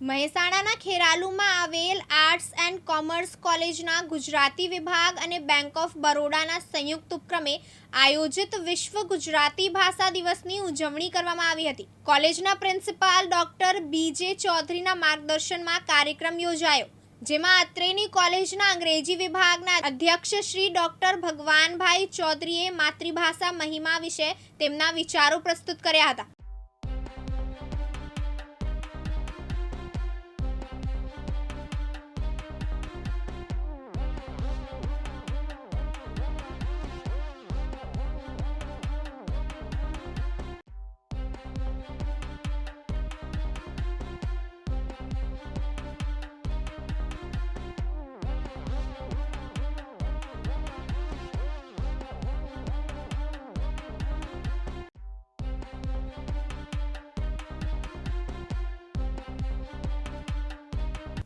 મહેસાણાના ખેરાલુમાં આવેલ arts and commerce કોલેજના ગુજરાતી વિભાગ અને બેંક ઓફ બરોડાના સંયુક્ત ઉપક્રમે આયોજિત વિશ્વ ગુજરાતી ભાષા દિવસની ઉજવણી કરવામાં આવી હતી. કોલેજના પ્રિન્સિપાલ ડોક્ટર બીજે ચૌધરીના માર્ગદર્શનમાં કાર્યક્રમ યોજાયો. જેમાં અત્રેની કોલેજના અંગ્રેજી વિભાગના અધ્યક્ષ શ્રી ડોક્ટર ભગવાનભાઈ ચૌધરીએ માતૃભાષા મહિમા વિશે તેમના વિચારો પ્રસ્તુત કર્યા હતા.